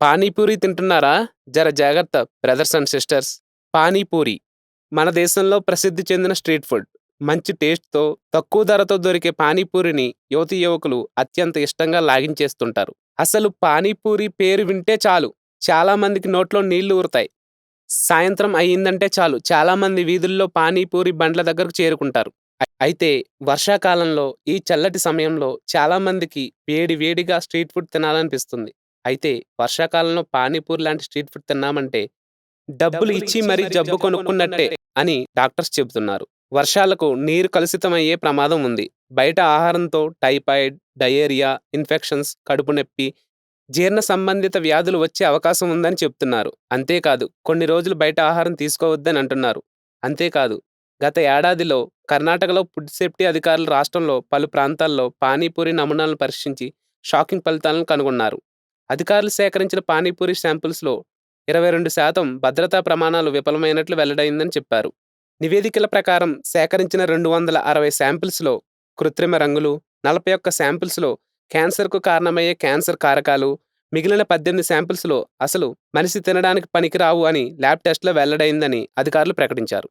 పానీపూరి తింటున్నారా? జర జాగ్రత్త బ్రదర్స్ అండ్ సిస్టర్స్. పానీపూరి. మన దేశంలో ప్రసిద్ధి చెందిన స్ట్రీట్ ఫుడ్. మంచి టేస్ట్తో తక్కువ ధరతో దొరికే పానీపూరిని యువతి యువకులు అత్యంత ఇష్టంగా లాగించేస్తుంటారు. అసలు పానీపూరి పేరు వింటే చాలు. చాలామందికి నోట్లో నీళ్ళు ఊరుతాయి. సాయంత్రం అయ్యిందంటే చాలు. చాలామంది వీధుల్లో పానీపూరి బండ్ల దగ్గరకు చేరుకుంటారు. అయితే వర్షాకాలంలో ఈ చల్లటి సమయంలో చాలామందికి వేడి వేడిగా స్ట్రీట్ ఫుడ్ తినాలనిపిస్తుంది. అయితే వర్షాకాలంలో పానీపూరి లాంటి స్ట్రీట్ ఫుడ్ తిన్నామంటే డబ్బులు ఇచ్చి మరీ జబ్బు కొనుక్కున్నట్టే అని డాక్టర్స్ చెబుతున్నారు. వర్షాలకు నీరు కలుషితమయ్యే ప్రమాదం ఉంది. బయట ఆహారంతో టైఫాయిడ్ డయేరియా ఇన్ఫెక్షన్స్ కడుపు నొప్పి జీర్ణ సంబంధిత వ్యాధులు వచ్చే అవకాశం ఉందని చెప్తున్నారు. అంతేకాదు కొన్ని రోజులు బయట ఆహారం తీసుకోవద్దని అంటున్నారు. అంతేకాదు గత ఏడాదిలో కర్ణాటకలో ఫుడ్ సేఫ్టీ అధికారులు రాష్ట్రంలో పలు ప్రాంతాల్లో పానీపూరి నమూనాలను పరీక్షించి షాకింగ్ ఫలితాలను కనుగొన్నారు. అధికారులు సేకరించిన పానీపూరి శాంపిల్స్లో ఇరవై రెండు శాతం భద్రతా ప్రమాణాలు విఫలమైనట్లు వెల్లడైందని చెప్పారు. నివేదికల ప్రకారం సేకరించిన రెండు వందల అరవై శాంపిల్స్లో కృత్రిమ రంగులు నలభై ఒక్క శాంపిల్స్లో క్యాన్సర్కు కారణమయ్యే క్యాన్సర్ కారకాలు మిగిలిన పద్దెనిమిది శాంపిల్స్లో అసలు మనిషి తినడానికి పనికిరావు అని ల్యాబ్ టెస్ట్లో వెల్లడైందని అధికారులు ప్రకటించారు.